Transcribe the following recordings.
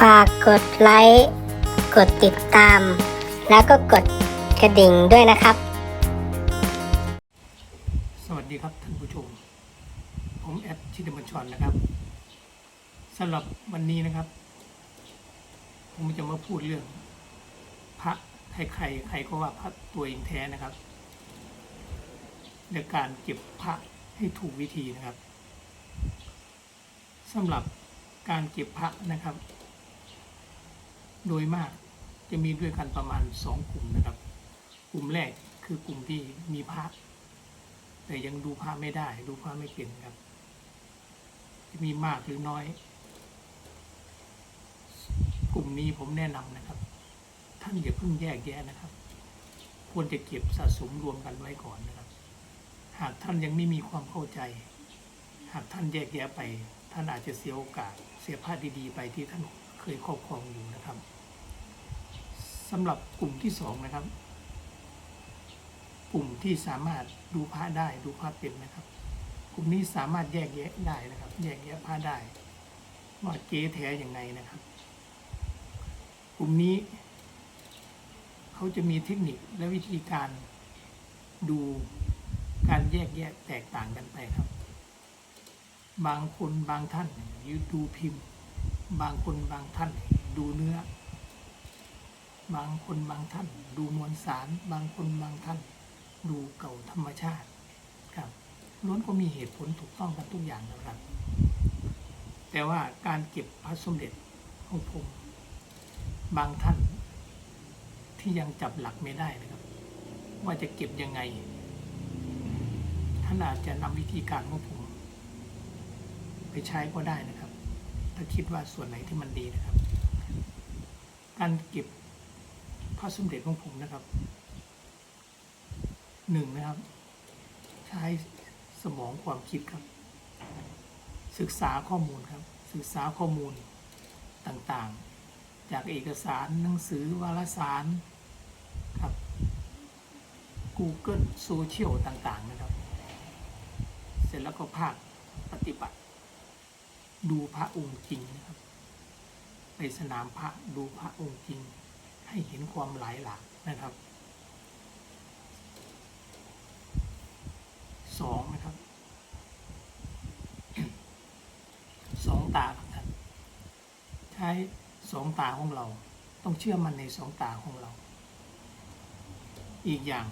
ฝากกดไลค์ กดติดตาม แล้วก็กดกระดิ่งด้วยนะครับ สวัสดีครับท่านผู้ชม ผมแอดชิดบัญชรนะครับสำหรับวันนี้นะครับ ผมจะมาพูดเรื่อง พระใครใครใครก็ว่าพระตัวเองแท้นะครับในการเก็บพระให้ถูกวิธีนะครับสำหรับการเก็บพระนะครับ โดยมากจะมีด้วยกันประมาณสองกลุ่มนะครับ กลุ่มแรกคือกลุ่มที่มีพระแต่ยังดูพระไม่ได้ ดูพระไม่เป็นครับ จะมีมากหรือน้อย กลุ่มนี้ผมแนะนำนะครับ ท่านอย่าเพิ่งแยกแยะนะครับ ควรจะเก็บสะสมรวมกันไว้ก่อนนะครับ หากท่านยังไม่มีความเข้าใจ หากท่านแยกแยะไป ท่านอาจจะเสียโอกาส เสียพระดีๆ ไปที่ท่าน ยครอบครองอยู่นะครับสำหรับกลุ่มที่สองนะครับ กลุ่มที่สามารถดูพระได้ดูพระเป็นนะครับ กลุ่มนี้สามารถแยกแยะได้นะครับ แยกแยะพระได้ว่าเก๊แท้อย่างไงนะครับ กลุ่มนี้ เขาจะมีเทคนิคและวิธีการดูการแยกแยะแตกต่างกันไปครับ บางคนบางท่านยูดูพิมพ์ บางคนบางท่านดูเนื้อ บางคนบางท่าน ดูมวลสาร บางคนบางท่าน ดูเก่าธรรมชาติครับล้วนก็มีเหตุผลถูกต้องกันทุกอย่างนะครับ แต่ว่าการเก็บพระสมเด็จของผม บางท่าน ที่ยังจับหลักไม่ได้นะครับ ว่าจะเก็บยังไง ท่านอาจจะนำวิธีการของผม ไปใช้ก็ได้นะครับ ถ้าคิดว่าส่วนไหนที่มันดีนะครับ การเก็บพระสมเด็จของผมนะครับหนึ่งนะครับ ใช้สมองความคิดครับ ศึกษาข้อมูลครับ ศึกษาข้อมูลต่างๆ จากเอกสารหนังสือวารสารครับ Google โซเชียลต่างๆนะครับ เสร็จแล้วก็ภาคปฏิบัติ ดูพระองค์จริงนะครับ ไปสนามพระดูพระองค์จริง ให้เห็นความหลายหลากนะครับสองนะครับสองตาครับท่านใช้สองตาของเรา ต้องเชื่อมันในสองตาของเรา อีกอย่าง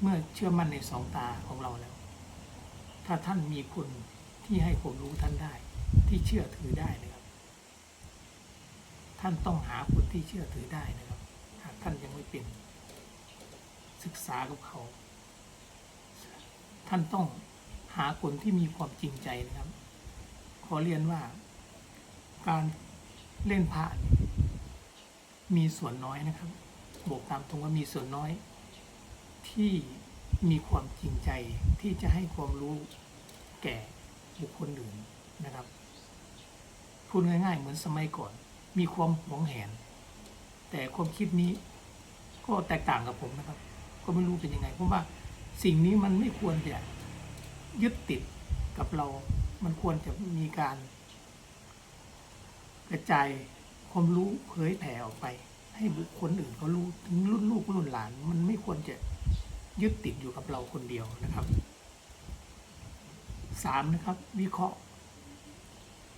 เมื่อเชื่อมั่นในสองตาของเราแล้ว ถ้าท่านมีคน ที่ให้ความรู้ท่านได้ ที่เชื่อถือได้นะครับ ท่านต้องหาคนที่เชื่อถือได้นะครับ หากท่านยังไม่เป็นศึกษากับเขา ท่านต้องหาคนที่มีความจริงใจนะครับ ขอเรียนว่าการเล่นพระเนี่ยมีส่วนน้อยนะครับบอกตามตรงว่ามีส่วนน้อย ที่มีความจริงใจที่จะให้ความรู้แก่ บุคคลอื่นนะครับ พูดง่ายๆ เหมือนสมัยก่อน มีความหวงแหน แต่ความคิดนี้ก็แตกต่างกับผมนะครับ ก็ไม่รู้เป็นยังไงเพราะว่าสิ่งนี้มันไม่ควรจะยึดติดกับเรา มันควรจะมีการ กระจายความรู้เผยแผ่ออกไป ให้บุคคลอื่นเขารู้ถึงรุ่นลูกรุ่นหลาน มันไม่ควรจะยึดติดอยู่กับเราคนเดียวนะครับ สามนะครับ วิเคราะห์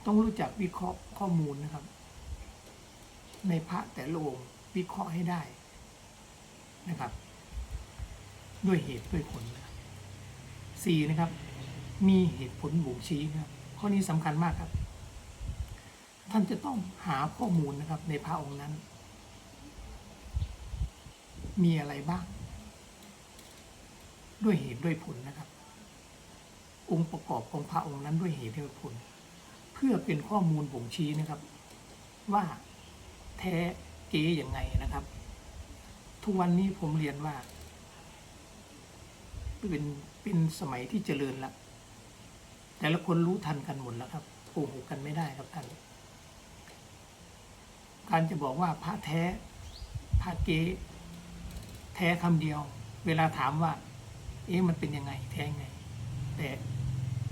ต้องรู้จักวิเคราะห์ข้อมูลนะครับ ในพระแต่ละองค์วิเคราะห์ให้ได้นะครับ ด้วยเหตุด้วยผลนะครับสี่นะครับ มีเหตุผลบ่งชี้นะครับ ข้อนี้สำคัญมากครับ ท่านจะต้องหาข้อมูลนะครับ ในพระองค์นั้น มีอะไรบ้าง ด้วยเหตุด้วยผลนะครับ องค์ประกอบของพระองค์นั้นด้วยเหตุด้วยผล เพื่อเป็นข้อมูลบ่งชี้นะครับ ว่าแท้เก๋ยังไงนะครับ ทุกวันนี้ผมเรียนว่า เป็นเป็นสมัยที่เจริญแล้วแต่ละคนรู้ทันกันหมดแล้วครับโกหกกันไม่ได้ครับท่านการจะบอกว่าพระแท้พระเก๊แท้คำเดียว เวลาถามว่า เอ๊ะมันเป็นยังไง แท้ไง แต่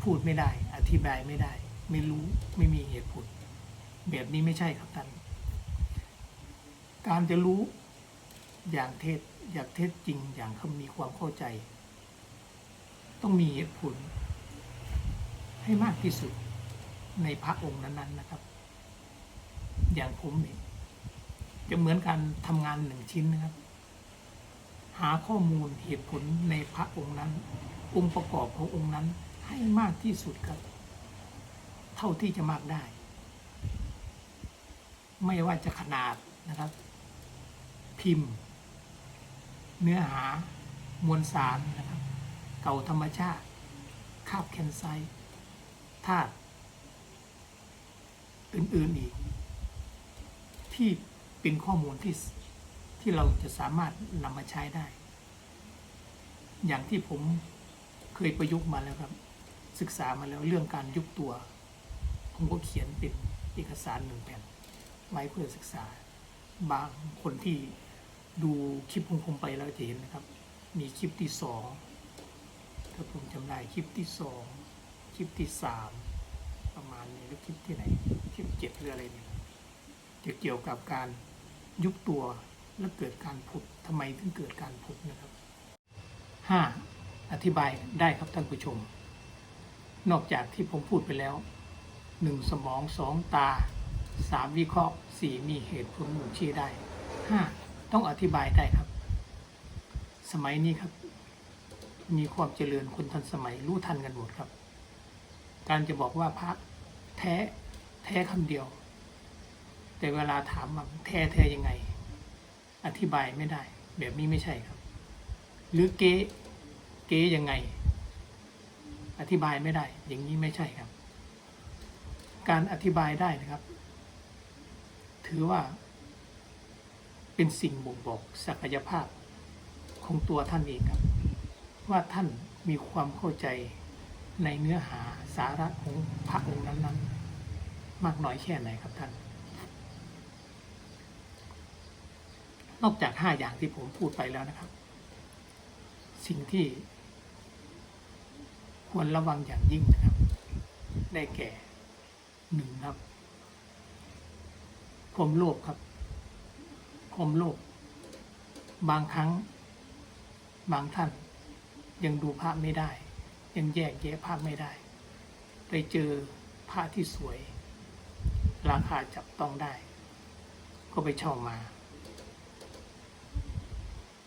พูดไม่ได้ อธิบายไม่ได้ ไม่รู้ไม่มีเหตุผล แบบนี้ไม่ใช่ครับท่าน การจะรู้อย่างเท็จอย่างเท็จจริงอย่างเขามีความเข้าใจ ต้องมีเหตุผล ให้มากที่สุดในพระองค์นั้น ๆนะครับ อย่างผมเนี่ยจะเหมือนการทำงานหนึ่งชิ้นนะครับ หาข้อมูลเหตุผลในพระองค์นั้น องค์ประกอบขององค์นั้น ให้มากที่สุดครับ เท่าที่จะมากได้ ไม่ว่าจะขนาดนะครับ พิมพ์ เนื้อหามวลสารนะครับ เก่าธรรมชาติ คาบแคนไซธาตุอื่น ๆ อีก ที่เป็นข้อมูลที่ที่เราจะสามารถนำมาใช้ได้ อย่างที่ผมเคยประยุกต์มาแล้วครับ ศึกษามาแล้วเรื่องการยุบตัว ผมก็เขียนเป็นเอกสารหนึ่งแผ่นไว้เพื่อศึกษา บางคนที่ดูคลิปของผมไปแล้วจะเห็นนะครับ มีคลิปที่สองถ้าผมจำได้คลิปที่สองคลิปที่สามประมาณนี้หรือคลิปที่ไหนคลิปเจ็ดหรืออะไรเนี่ยจะเกี่ยวกับการยุบตัวและเกิดการผุดทำไมถึงเกิดการผุดนะครับห้าอธิบายได้ครับท่านผู้ชม นอกจากที่ผมพูดไปแล้วหนึ่งสมองสองตาสามวิเคราะห์สี่มีเหตุผลหมู่ชี้ได้ห้าต้องอธิบายได้ครับ สมัยนี้ครับ มีความเจริญคนทันสมัยรู้ทันกันหมดครับ การจะบอกว่าพระแท้แท้คำเดียว แต่เวลาถามว่าแท้แท้ยังไง อธิบายไม่ได้ แบบนี้ไม่ใช่ครับ หรือเก๊เก๊ยังไง อธิบายไม่ได้ อย่างนี้ไม่ใช่ครับ การอธิบายได้นะครับ ถือว่า เป็นสิ่งบ่งบอกศักยภาพของตัวท่านเองครับ ว่าท่านมีความเข้าใจในเนื้อหาสาระของพระองค์นั้น ๆ มากน้อยแค่ไหนครับท่าน นอกจากห้าอย่างที่ผมพูดไปแล้วนะครับ สิ่งที่ ควรระวังอย่างยิ่งนะครับ ได้แก่หนึ่งครับความโลภครับความโลภบางครั้ง บางท่าน ยังดูภาพไม่ได้ ยังแยกแยะภาพไม่ได้ ไปเจอผ้าที่สวย ราคาจับต้องได้ ก็ไปเช่ามา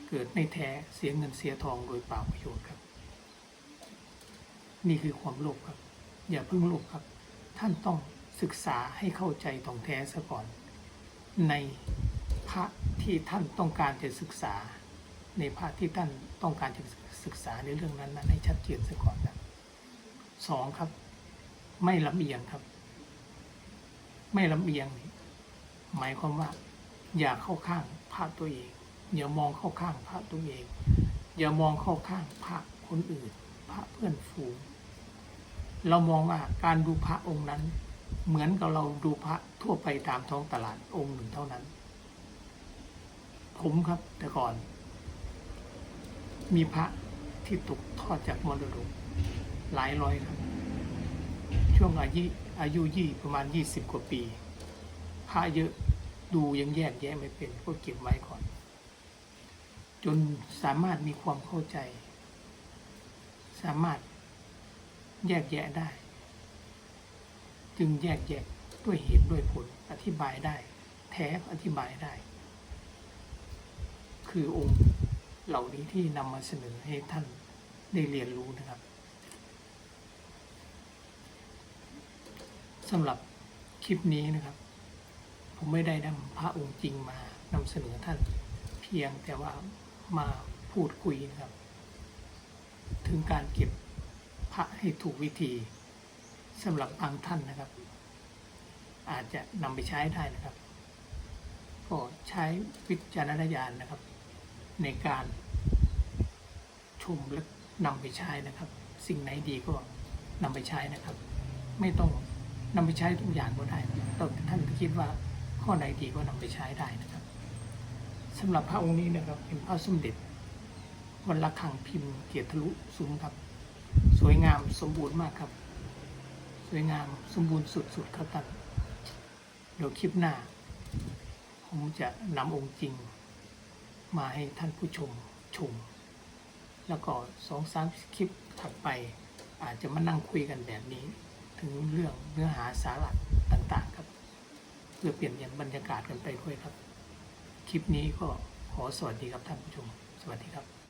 เกิดไม่แท้เสียเงินเสียทองโดยเปล่าประโยชน์ นี่คือความโลภครับ อย่าเพิ่งโลภครับ ท่านต้องศึกษาให้เข้าใจตองแท้ซะก่อน ในพระที่ท่านต้องการจะศึกษา ในพระที่ท่านต้องการจะศึกษาในเรื่องนั้นนั้นให้ชัดเจนซะก่อนนะสองครับ ไม่ลำเอียงครับ ไม่ลำเอียง หมายความว่า อย่าเข้าข้างพระตัวเอง อย่ามองเข้าข้างพระตัวเอง อย่ามองเข้าข้างพระคนอื่น พระเพื่อนฝูง เรามองว่าการดูพระองค์นั้น เหมือนกับเราดูพระทั่วไปตามท้องตลาดองค์หนึ่งเท่านั้น ผมครับแต่ก่อน มีพระที่ตกทอดจากมรดกหลายร้อยครับ ช่วงอายุอายุยี่ประมาณยี่สิบกว่าปี พระเยอะดูยังแยกแยะไม่เป็นก็เก็บไว้ก่อน จนสามารถมีความเข้าใจ สามารถ แยกแยะได้ จึงแยกแยะด้วยเหตุด้วยผลอธิบายได้ แท้อธิบายได้ คือองค์เหล่านี้ที่นำมาเสนอให้ท่านได้เรียนรู้นะครับสำหรับคลิปนี้นะครับ ผมไม่ได้นำพระองค์จริงมานำเสนอท่านเพียงแต่ว่ามาพูดคุยนะครับ ถึงการเก็บ พระให้ถูกวิธีสำหรับบางท่านนะครับ อาจจะนำไปใช้ได้นะครับ ก็ใช้วิจารณญาณนะครับ ในการชมและนำไปใช้นะครับ สิ่งไหนดีก็นำไปใช้นะครับ ไม่ต้องนำไปใช้ทุกอย่างก็ได้แต่ท่านคิดว่าข้อไหนดีก็นำไปใช้ได้นะครับสำหรับพระองค์นี้นะครับเป็นพระสมเด็จวันละคังพิมพ์เกียรติทะลุซุ้มครับ สวยงามสมบูรณ์มากครับ สวยงามสมบูรณ์สุดๆครับท่านเดี๋ยวคลิปหน้า ผมจะนำองค์จริง มาให้ท่านผู้ชมชม แล้วก็สองสามคลิปถัดไป อาจจะมานั่งคุยกันแบบนี้ ถึงเรื่องเนื้อหาสาระต่างๆครับ เพื่อเปลี่ยนเปลี่ยนบรรยากาศกันไปด้วยครับ คลิปนี้ก็ขอสวัสดีครับท่านผู้ชม สวัสดีครับ